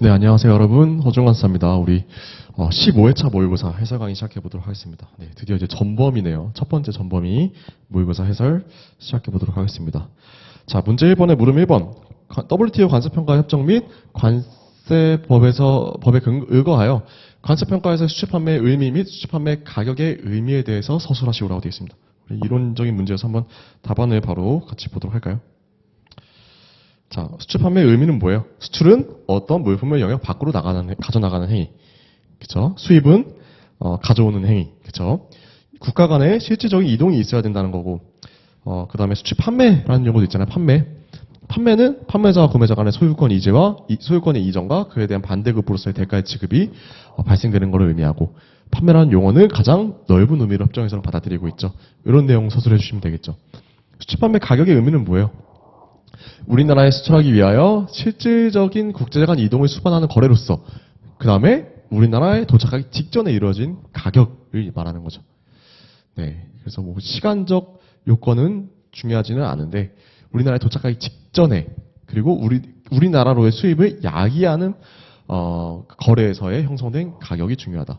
네, 안녕하세요, 여러분. 허중관사입니다. 우리 어, 15회차 모의고사 해설 강의 시작해 보도록 하겠습니다. 네, 드디어 이제 전범이네요. 첫 번째 전범이 모의고사 해설 시작해 보도록 하겠습니다. 자, 문제 1번에 물음 1번. 관- WTO 관세평가 협정 및 관세법에서 법에 근- 의거하여 관세평가에서 수출 판매의 의미 및 수출 판매 가격의 의미에 대해서 서술하시오라고 되어 있습니다. 이론적인 문제에서 한번 답안을 바로 같이 보도록 할까요? 자, 수출 판매의 의미는 뭐예요? 수출은 어떤 물품을 영역 밖으로 나가는, 해- 가져나가는 행위. 그쵸? 수입은, 어, 가져오는 행위. 그쵸? 국가 간의 실질적인 이동이 있어야 된다는 거고, 어, 그 다음에 수출 판매라는 용어도 있잖아요. 판매. 판매는 판매자와 구매자 간의 소유권 이제와 이- 소유권의 이전과 그에 대한 반대급으로서의 대가의 지급이 어, 발생되는 것을 의미하고, 판매라는 용어는 가장 넓은 의미로 협정에서는 받아들이고 있죠. 이런 내용 서술해 주시면 되겠죠. 수출 판매 가격의 의미는 뭐예요? 우리나라에 수출하기 위하여 실질적인 국제간 이동을 수반하는 거래로서 그 다음에 우리나라에 도착하기 직전에 이루어진 가격을 말하는 거죠. 네, 그래서 뭐 시간적 요건은 중요하지는 않은데 우리나라에 도착하기 직전에 그리고 우리 우리나라로의 수입을 야기하는 어, 거래에서의 형성된 가격이 중요하다.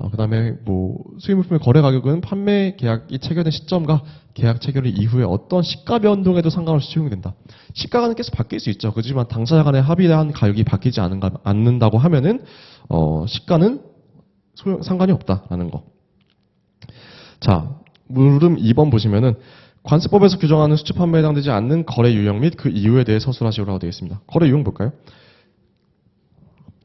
어, 그 다음에 뭐 수입 물품의 거래 가격은 판매 계약이 체결된 시점과 계약 체결 이후에 어떤 시가 변동에도 상관없이 적용된다. 시가는 계속 바뀔 수 있죠. 그렇지만 당사자 간의 합의한 가격이 바뀌지 않은가, 않는다고 하면은 어, 시가는 소용, 상관이 없다라는 거. 자, 물음 2번 보시면은 관세법에서 규정하는 수출 판매에 해당되지 않는 거래 유형 및 그 이유에 대해 서술하시오라고 되어 있습니다. 거래 유형 볼까요?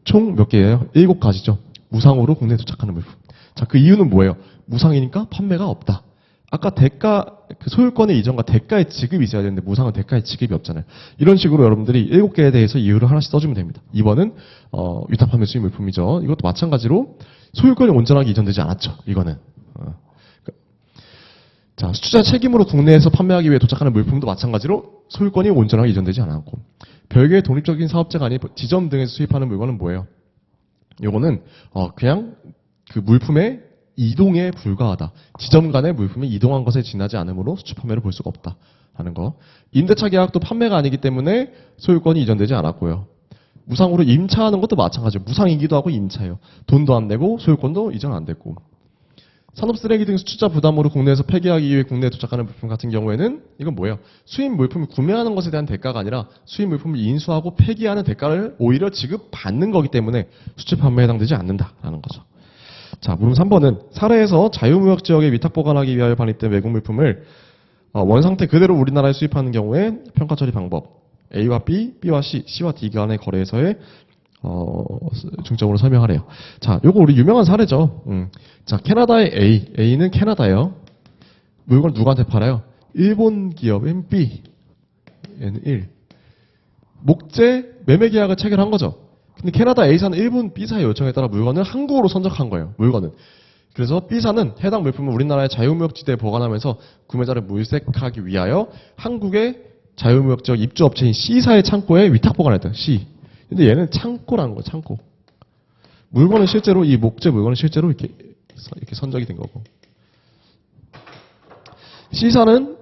총 몇 개예요? 7가지죠. 무상으로 국내에 도착하는 물품. 자, 그 이유는 뭐예요? 무상이니까 판매가 없다. 아까 대가, 그 소유권의 이전과 대가의 지급이 있어야 되는데 무상은 대가의 지급이 없잖아요. 이런 식으로 여러분들이 7개에 대해서 이유를 하나씩 써주면 됩니다. 2번은, 어, 위탁 판매 수입 물품이죠. 이것도 마찬가지로 소유권이 온전하게 이전되지 않았죠. 이거는. 어. 자, 수출자 책임으로 국내에서 판매하기 위해 도착하는 물품도 마찬가지로 소유권이 온전하게 이전되지 않았고, 별개의 독립적인 사업자가 아닌 지점 등에서 수입하는 물건은 뭐예요? 요거는 어 그냥 그 물품의 이동에 불과하다. 지점 간의 물품이 이동한 것에 지나지 않으므로 수출 판매를 볼 수가 없다라는 거. 임대차 계약도 판매가 아니기 때문에 소유권이 이전되지 않았고요. 무상으로 임차하는 것도 마찬가지예요. 무상이기도 하고 임차예요. 돈도 안 내고 소유권도 이전 안 됐고. 산업 쓰레기 등 수출자 부담으로 국내에서 폐기하기 위해 국내에 도착하는 물품 같은 경우에는 이건 뭐예요? 수입 물품을 구매하는 것에 대한 대가가 아니라 수입 물품을 인수하고 폐기하는 대가를 오히려 지급받는 거기 때문에 수출 판매에 해당되지 않는다라는 거죠. 자, 물음 3번은 사례에서 자유무역 지역에 위탁 보관하기 위하여 반입된 외국 물품을 어, 원상태 그대로 우리나라에 수입하는 경우에 평가 처리 방법 A와 B, B와 C, C와 D 간의 거래에서의 어, 중점으로 설명하래요. 자, 요거 우리 유명한 사례죠. 음. 자, 캐나다의 A, A는 캐나다예요. 물건 누구한테 팔아요? 일본 기업인 B, 얘는 1. 목재 매매 계약을 체결한 거죠. 근데 캐나다 A사는 일본 B사의 요청에 따라 물건을 한국으로 선적한 거예요. 물건은. 그래서 B사는 해당 물품을 우리나라의 자유무역지대에 보관하면서 구매자를 물색하기 위하여 한국의 자유무역지역 입주업체인 C사의 창고에 위탁 보관했다. C. 근데 얘는 창고라는 거예요. 창고. 물건은 실제로 이 목재 물건은 실제로 이렇게 이렇게 선적이 된 거고. C사는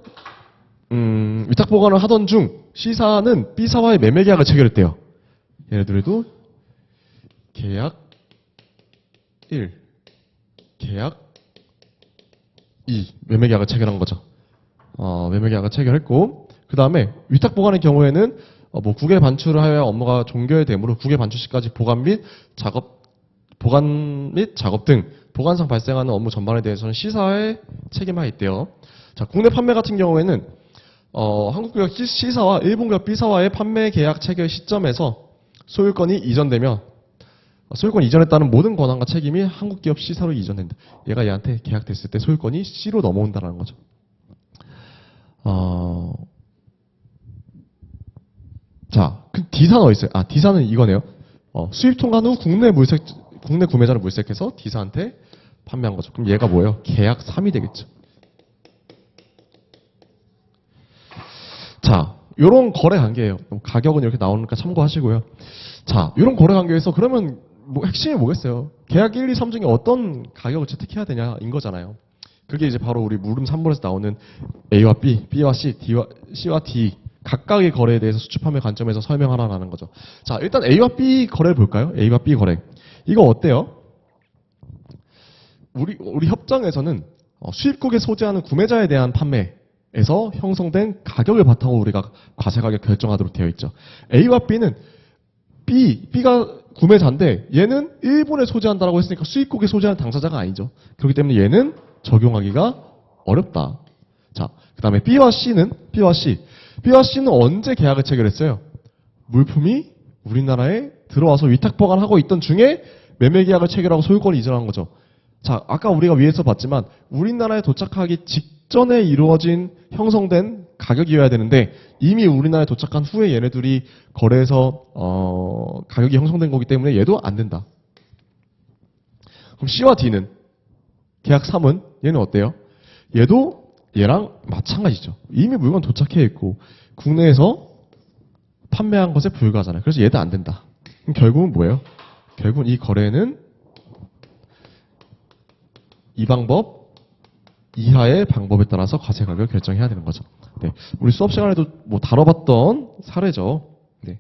음, 위탁 보관을 하던 중 C사는 B사와의 매매 계약을 체결했대요. 얘네들도 계약 1, 계약 2 매매 계약을 체결한 거죠. 어, 매매 계약을 체결했고 그 다음에 위탁 보관의 경우에는 어, 뭐 국외 반출을 하여 업무가 종결되므로 국외 반출 시까지 보관 및 작업 보관 및 작업 등 보관상 발생하는 업무 전반에 대해서는 C사의 책임하에 있대요. 자, 국내 판매 같은 경우에는 어, 한국기업 C사와 일본기업 B사와의 판매 계약 체결 시점에서 소유권이 이전되면 어, 소유권 이전했다는 모든 권한과 책임이 한국 기업 C사로 이전된다. 얘가 얘한테 계약됐을 때 소유권이 C로 넘어온다는 거죠. 어, 자, 그 D사는 어디 있어요? 아, D사는 이거네요. 어, 수입 통관 후 국내 물색, 국내 구매자를 물색해서 D사한테 판매한 거죠. 그럼 얘가 뭐예요? 계약 3이 되겠죠. 자, 요런 거래 관계예요. 가격은 이렇게 나오니까 참고하시고요. 자, 요런 거래 관계에서 그러면 뭐 핵심이 뭐겠어요? 계약 1, 2, 3 중에 어떤 가격을 채택해야 되냐인 거잖아요. 그게 이제 바로 우리 물음 3번에서 나오는 A와 B, B와 C, D와, C와 D 각각의 거래에 대해서 수출 판매 관점에서 설명하라는 거죠. 자, 일단 A와 B 거래를 볼까요? A와 B 거래. 이거 어때요? 우리 우리 협정에서는 어, 수입국에 소재하는 구매자에 대한 판매에서 형성된 가격을 바탕으로 우리가 과세 가격 결정하도록 되어 있죠. A와 B는 B, B가 구매자인데 얘는 일본에 소재한다라고 했으니까 수입국에 소재하는 당사자가 아니죠. 그렇기 때문에 얘는 적용하기가 어렵다. 자, 그 다음에 B와 C는 B와 C. B와 C는 언제 계약을 체결했어요? 물품이 우리나라에 들어와서 위탁 보관하고 있던 중에 매매 계약을 체결하고 소유권을 이전한 거죠. 자, 아까 우리가 위에서 봤지만 우리나라에 도착하기 직전에 이루어진 형성된 가격이어야 되는데 이미 우리나라에 도착한 후에 얘네들이 거래해서 어, 가격이 형성된 거기 때문에 얘도 안 된다. 그럼 C와 D는 계약 3은 얘는 어때요? 얘도 얘랑 마찬가지죠. 이미 물건 도착해 있고 국내에서 판매한 것에 불과하잖아요. 그래서 얘도 안 된다. 결국은 뭐예요? 결국은 이 거래는 이 방법 이하의 방법에 따라서 과세 가격을 결정해야 되는 거죠. 네. 우리 수업 시간에도 뭐 다뤄봤던 사례죠. 네.